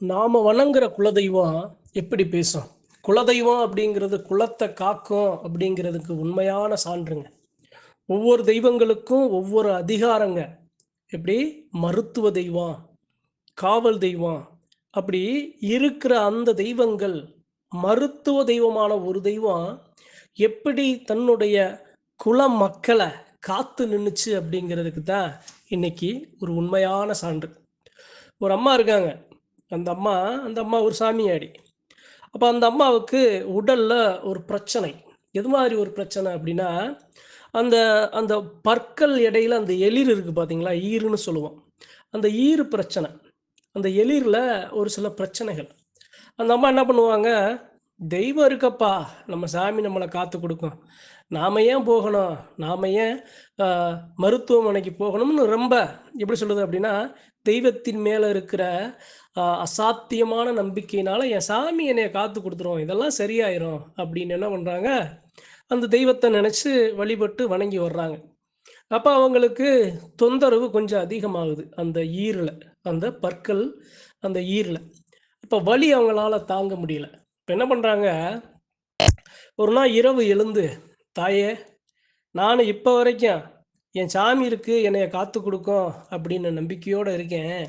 நாம் வணங்குற குலதெய்வம் எப்படி பேசும்? குலதெய்வம் அப்படிங்கிறது குலத்தை காக்கும் அப்படிங்கிறதுக்கு உண்மையான சான்றுங்க. ஒவ்வொரு தெய்வங்களுக்கும் ஒவ்வொரு அதிகாரங்க. எப்படி? மருத்துவ தெய்வம் காவல் தெய்வம். அப்படி இருக்கிற அந்த தெய்வங்கள் மருத்துவ தெய்வமான ஒரு தெய்வம் எப்படி தன்னுடைய குல மக்களை காத்து நின்றுச்சு அப்படிங்கிறதுக்கு தான் இன்னைக்கு ஒரு உண்மையான சான்று. ஒரு அம்மா இருக்காங்க. அந்த அம்மா அந்த அம்மா ஒரு சாமியாடி. அப்போ அந்த அம்மாவுக்கு உடலில் ஒரு பிரச்சனை. எது மாதிரி ஒரு பிரச்சனை அப்படின்னா அந்த அந்த பற்கள் இடையில அந்த எளிர் இருக்குது பார்த்தீங்களா ஈருன்னு சொல்லுவோம். அந்த ஈறு பிரச்சனை. அந்த எளிரில் ஒரு சில பிரச்சனைகள். அந்த அம்மா என்ன பண்ணுவாங்க? தெய்வம் இருக்கப்பா. நம்ம சாமி நம்மளை காத்து கொடுக்கும். நாம ஏன் போகணும்? நாம ஏன் மருத்துவமனைக்கு போகணும்னு ரொம்ப எப்படி சொல்லுது அப்படின்னா தெய்வத்தின் மேலே இருக்கிற அசாத்தியமான நம்பிக்கையினால என் சாமி என்னைய காத்து கொடுத்துரும். இதெல்லாம் சரியாயிரும் அப்படின்னு என்ன பண்ணுறாங்க அந்த தெய்வத்தை நினச்சி வழிபட்டு வணங்கி வர்றாங்க. அப்போ அவங்களுக்கு தொந்தரவு கொஞ்சம் அதிகமாகுது. அந்த ஈரில் அந்த பற்கள் அந்த ஈரில். இப்போ வலி அவங்களால தாங்க முடியல. இப்போ என்ன பண்ணுறாங்க ஒரு நாள் இரவு எழுந்து தாயே நான் இப்போ வரைக்கும் என் சாமி இருக்குது என்னைய காத்து கொடுக்கும் அப்படின்னு நம்பிக்கையோடு இருக்கேன்.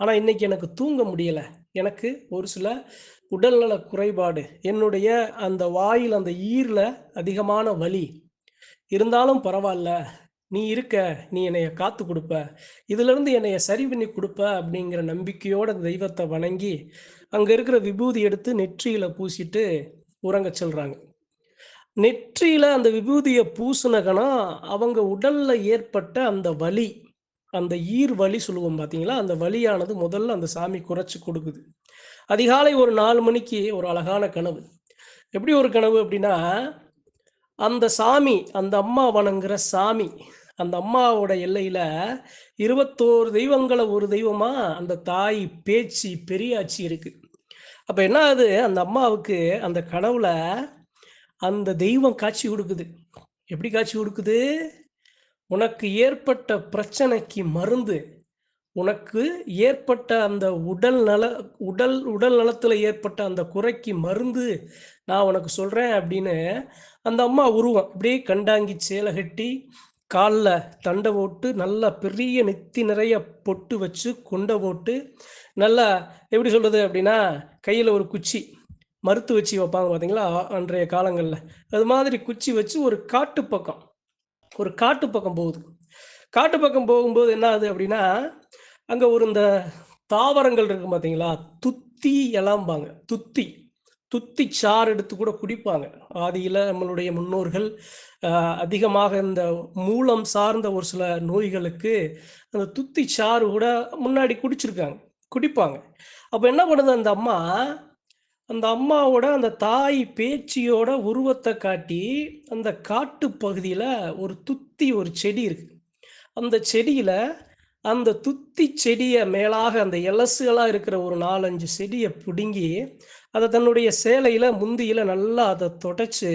ஆனால் இன்னைக்கு எனக்கு தூங்க முடியலை. எனக்கு ஒரு சில உடல்நல குறைபாடு. என்னுடைய அந்த வாயில் அந்த ஈரில் அதிகமான வலி. இருந்தாலும் பரவாயில்ல நீ இருக்க நீ என்னைய காத்து கொடுப்ப. இதிலிருந்து என்னைய சரி பண்ணி கொடுப்ப அப்படிங்கிற நம்பிக்கையோட தெய்வத்தை வணங்கி அங்கே இருக்கிற விபூதி எடுத்து நெற்றியில் பூசிட்டு உறங்க சொல்கிறாங்க நெற்றியில் அந்த விபூதியை பூசினகனா அவங்க உடலில் ஏற்பட்ட அந்த வலி அந்த ஈர் வலி சொல்லுவோம் பார்த்தீங்களா அந்த வலியானது முதல்ல அந்த சாமி குறைச்சி கொடுக்குது. அதிகாலை ஒரு நாலு மணிக்கு ஒரு அழகான கனவு. எப்படி ஒரு கனவு அப்படின்னா அந்த சாமி அந்த அம்மா வணங்குற சாமி அந்த அம்மாவோட எல்லையில் இருபத்தோரு தெய்வங்களை ஒரு தெய்வமா அந்த தாய் பேச்சு பெரியாச்சி இருக்கு. அப்போ என்ன ஆகுது அந்த அம்மாவுக்கு அந்த கனவுல அந்த தெய்வம் காட்சி கொடுக்குது. எப்படி காட்சி கொடுக்குது? உனக்கு ஏற்பட்ட பிரச்சனைக்கு மருந்து உனக்கு ஏற்பட்ட அந்த உடல் நல உடல் உடல் நலத்தில் ஏற்பட்ட அந்த குறைக்கு மருந்து நான் உனக்கு சொல்கிறேன் அப்படின்னு அந்த அம்மா உருவம் அப்படியே கண்டாங்கி சேலை கட்டி காலில் தண்டை போட்டு நல்லா பெரிய நெத்தி நிறைய பொட்டு வச்சு கொண்டை போட்டு நல்லா எப்படி சொல்கிறது அப்படின்னா கையில் ஒரு குச்சி மருத்து வச்சு வைப்பாங்க பார்த்தீங்களா அன்றைய காலங்களில். அது மாதிரி குச்சி வச்சு ஒரு காட்டு பக்கம் ஒரு காட்டு பக்கம் போகுது. காட்டு பக்கம் போகும்போது என்ன ஆகுது அப்படின்னா அங்கே ஒரு இந்த தாவரங்கள் இருக்கும் பார்த்தீங்களா துத்தி இலாம்பாங்க துத்தி. துத்தி சாறு எடுத்து கூட குடிப்பாங்க. ஆதியில் நம்மளுடைய முன்னோர்கள் அதிகமாக இந்த மூலம் சார்ந்த ஒரு சில நோய்களுக்கு அந்த துத்தி சாறு கூட முன்னாடி குடிச்சிருக்காங்க. குடிப்பாங்க. அப்போ என்ன பண்ணுது அந்த அம்மா? அந்த அம்மாவோட அந்த தாய் பேச்சியோட உருவத்தை காட்டி அந்த காட்டு பகுதியில் ஒரு துத்தி ஒரு செடி இருக்கு. அந்த செடியில் அந்த துத்தி செடியை மேலாக அந்த எலசுகளாக இருக்கிற ஒரு நாலஞ்சு செடியை பிடுங்கி அதை தன்னுடைய சேலையில் முந்தியில் நல்லா அதை தொடச்சி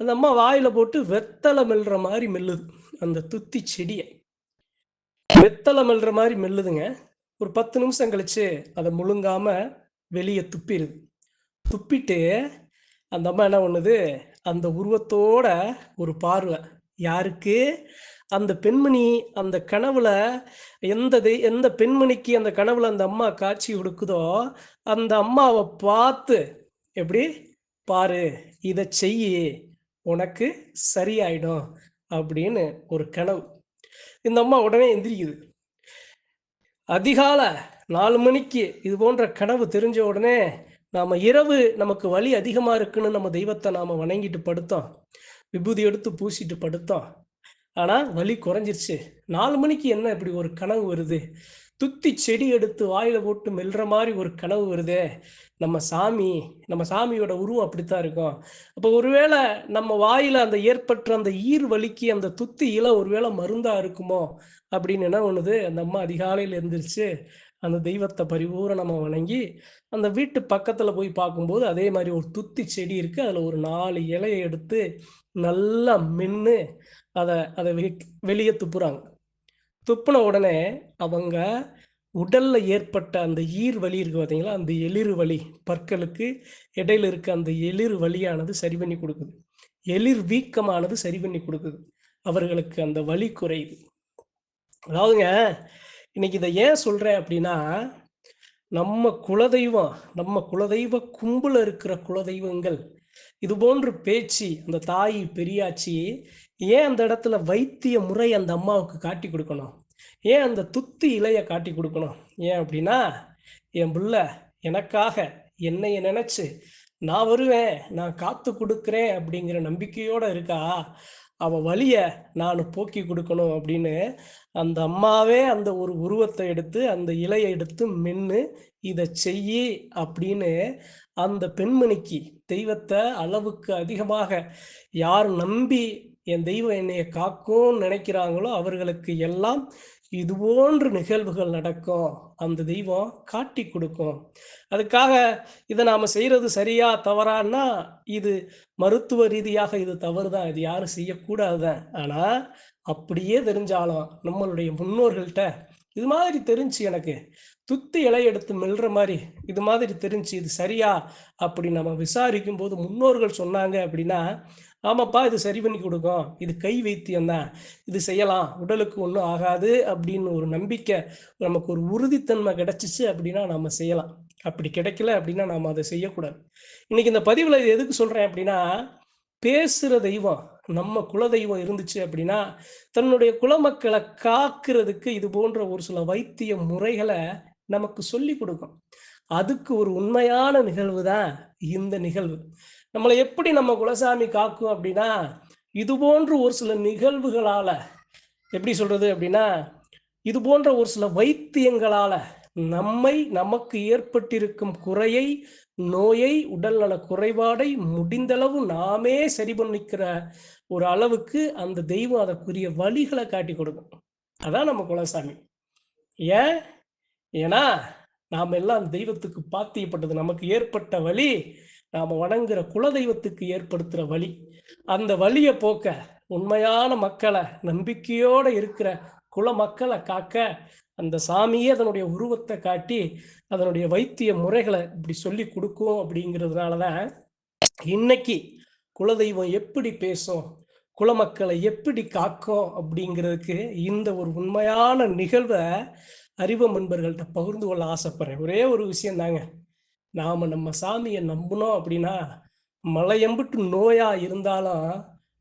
அந்த அம்மா வாயில் போட்டு வெத்தலை மெல்ற மாதிரி மெல்லுது அந்த துத்தி செடியை. வெத்தலை மெல்ற மாதிரி மெல்லுதுங்க. ஒரு பத்து நிமிஷம் கழிச்சு அதை முழுங்காமல் வெளியே துப்பிடுது துப்பிட்டு அந்த அம்மா என்ன பண்ணுது? அந்த உருவத்தோட ஒரு பார்வை. யாருக்கு? அந்த பெண்மணி அந்த கனவுல எந்த எந்த பெண்மணிக்கு அந்த கனவுல அந்த அம்மா காட்சி கொடுக்குதோ அந்த அம்மாவை பார்த்து எப்படி? பாரு இதை செய்யி உனக்கு சரியாயிடும். அப்படின்னு ஒரு கனவு. இந்த அம்மா உடனே எந்திரிக்குது. அதிகாலை நாலு மணிக்கு இது போன்ற கனவு தெரிஞ்ச உடனே நாம் இரவு நமக்கு வலி அதிகமாக இருக்குன்னு நம்ம தெய்வத்தை நாம் வணங்கிட்டு படுத்தோம். விபூதி எடுத்து பூசிட்டு படுத்தோம். ஆனால் வலி குறைஞ்சிருச்சு. நாலு மணிக்கு என்ன இப்படி ஒரு கனவு வருது? துத்தி செடி எடுத்து வாயில போட்டு மெல்ற மாதிரி ஒரு கனவு வருதே. நம்ம சாமி நம்ம சாமியோட உருவம் அப்படித்தான் இருக்கும். அப்போ ஒருவேளை நம்ம வாயில அந்த ஏற்பட்ட அந்த ஈர் வலிக்கு அந்த துத்தி இலை ஒருவேளை மருந்தா இருக்குமோ? அப்படின்னு என்ன பண்ணுது? அந்த அம்மா அதிகாலையில் எழுந்திரிச்சு அந்த தெய்வத்தை பரிபூரணமாக வணங்கி அந்த வீட்டு பக்கத்தில் போய் பார்க்கும்போது அதே மாதிரி ஒரு துத்தி செடி இருக்குது அதில் ஒரு நாலு இலையை எடுத்து நல்லா மென்று அதை அதை வெளியே துப்புறாங்க. துப்புன உடனே அவங்க உடல்ல ஏற்பட்ட அந்த ஈர் வலி இருக்கு பார்த்தீங்களா அந்த எளிர் வலி பற்களுக்கு இடையில இருக்க அந்த எளிர் வலியானது சரி பண்ணி கொடுக்குது. எளிர் வீக்கமானது சரி பண்ணி கொடுக்குது. அவர்களுக்கு அந்த வலி குறையுது. அதாவதுங்க இன்னைக்கு இதை ஏன் சொல்றேன் அப்படின்னா நம்ம குலதெய்வம் நம்ம குலதெய்வ கும்பல இருக்கிற குலதெய்வங்கள் இது போன்று பேச்சு அந்த தாய் பெரியாச்சி ஏன் அந்த இடத்துல வைத்திய முறை அந்த அம்மாவுக்கு காட்டி கொடுக்கணும்? ஏன் அந்த துத்தி இலைய காட்டி கொடுக்கணும்? ஏன் அப்படின்னா என் புள்ள எனக்காக என்னைய நினைச்சு நான் வருவேன் நான் காத்து கொடுக்குறேன் அப்படிங்கிற நம்பிக்கையோட இருக்கா? அவள் வழியை நான் போக்கி கொடுக்கணும் அப்படின்னு அந்த அம்மாவே அந்த ஒரு உருவத்தை எடுத்து அந்த இலையை எடுத்து மென்று இதை செய்யி அப்படின்னு அந்த பெண்மணிக்கு தெய்வத்தை அளவுக்கு அதிகமாக யார் நம்பி என் தெய்வம் என்னைய காக்கும்னு நினைக்கிறாங்களோ அவர்களுக்கு எல்லாம் இது போன்ற நிகழ்வுகள் நடக்கும் அந்த தெய்வம் காட்டி கொடுக்கும். அதுக்காக இதை நாம் செய்கிறது சரியா தவறான்னா இது மருத்துவ ரீதியாக இது தவறு தான் இது யாரும் செய்யக்கூடாதுதான் ஆனால் அப்படியே தெரிஞ்சாலும் நம்மளுடைய முன்னோர்கள்ட்ட இது மாதிரி தெரிஞ்சு எனக்கு துத்தி இலை எடுத்து மெல்ற மாதிரி இது மாதிரி தெரிஞ்சு இது சரியா அப்படி நம்ம விசாரிக்கும் போது முன்னோர்கள் சொன்னாங்க அப்படின்னா ஆமாப்பா இது சரி பண்ணி கொடுக்கும் இது கை வைத்தியம் தான். இது செய்யலாம். உடலுக்கு ஒன்றும் ஆகாது அப்படின்னு ஒரு நம்பிக்கை நமக்கு ஒரு உறுதித்தன்மை கிடைச்சிச்சு அப்படின்னா நம்ம செய்யலாம். அப்படி கிடைக்கல அப்படின்னா நாம் அதை செய்யக்கூடாது. இன்னைக்கு இந்த பதிவில் இது எதுக்கு சொல்கிறேன் அப்படின்னா பேசுகிற தெய்வம் நம்ம குலதெய்வம் இருந்துச்சு அப்படின்னா தன்னுடைய குலமக்களை காக்கிறதுக்கு இது போன்ற ஒரு சில வைத்திய முறைகளை நமக்கு சொல்லி கொடுக்கும். அதுக்கு ஒரு உண்மையான நிகழ்வு தான் இந்த நிகழ்வு. நம்மளை எப்படி நம்ம குலசாமி காக்கும் அப்படின்னா இது போன்ற ஒரு சில நிகழ்வுகளால் எப்படி சொல்கிறது அப்படின்னா இது போன்ற ஒரு சில வைத்தியங்களால் நம்மை நமக்கு ஏற்பட்டிருக்கும் குறையை நோயை உடல்நல குறைபாடை முடிந்தளவு நாமே சரி பண்ணிக்கிற ஒரு அளவுக்கு அந்த தெய்வம் அதற்குரிய வழிகளை காட்டி கொடுக்கும். அதான் நம்ம குலசாமி. ஏன்? ஏன்னா நாம் எல்லாம் தெய்வத்துக்கு பாத்தியப்பட்டது. நமக்கு ஏற்பட்ட வழி நாம் வணங்குற குலதெய்வத்துக்கு ஏற்படுத்துகிற வழி. அந்த வழியை போக்க உண்மையான மக்களை நம்பிக்கையோடு இருக்கிற குல மக்களை காக்க அந்த சாமியே அதனுடைய உருவத்தை காட்டி அதனுடைய வைத்திய முறைகளை இப்படி சொல்லி கொடுக்கும் அப்படிங்கிறதுனால தான் இன்னைக்கு குலதெய்வம் எப்படி பேசும் குலமக்களை எப்படி காக்கும் அப்படிங்கிறதுக்கு இந்த ஒரு உண்மையான நிகழ்வை அறிவு நண்பர்கள்ட்ட பகிர்ந்து கொள்ள ஆசைப்படுறேன். ஒரே ஒரு விஷயம் தாங்க நாம் நம்ம சாமியை நம்பினோம் அப்படின்னா மலையம்பிட்டு நோயாக இருந்தாலும்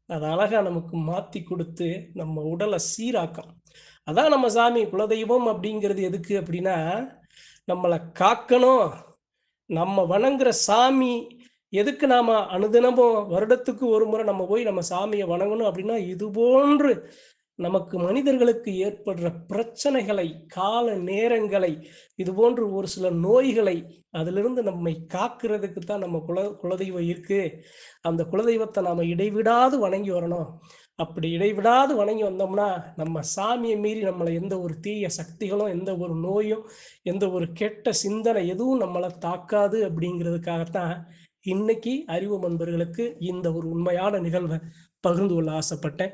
அது அழகாக நமக்கு மாற்றி கொடுத்து நம்ம உடலை சீராக்கும். அதான் நம்ம சாமி குலதெய்வம் அப்படிங்கிறது எதுக்கு அப்படின்னா நம்மளை காக்கணும். நம்ம வணங்குற சாமி எதுக்கு நாம் அனுதினமும் வருடத்துக்கு ஒரு முறை நம்ம போய் நம்ம சாமியை வணங்கணும் அப்படின்னா இது போன்று நமக்கு மனிதர்களுக்கு ஏற்படுற பிரச்சனைகளை கால நேரங்களை இது போன்று ஒரு சில நோய்களை அதிலிருந்து நம்மை காக்கிறதுக்கு தான் நம்ம குல குலதெய்வம் இருக்கு. அந்த குலதெய்வத்தை நாம் இடைவிடாது வணங்கி வரணும். அப்படி இடைவிடாது வணங்கி வந்தோம்னா நம்ம சாமியை மீறி நம்மளை எந்த ஒரு தீய சக்திகளும் எந்த ஒரு நோயும் எந்த ஒரு கெட்ட சிந்தனை எதுவும் நம்மளை தாக்காது அப்படிங்கிறதுக்காகத்தான் இன்னைக்கு அறிவு நண்பர்களுக்கு இந்த ஒரு உண்மையான நிகழ்வை பகிர்ந்து கொள்ள ஆசைப்பட்டேன்.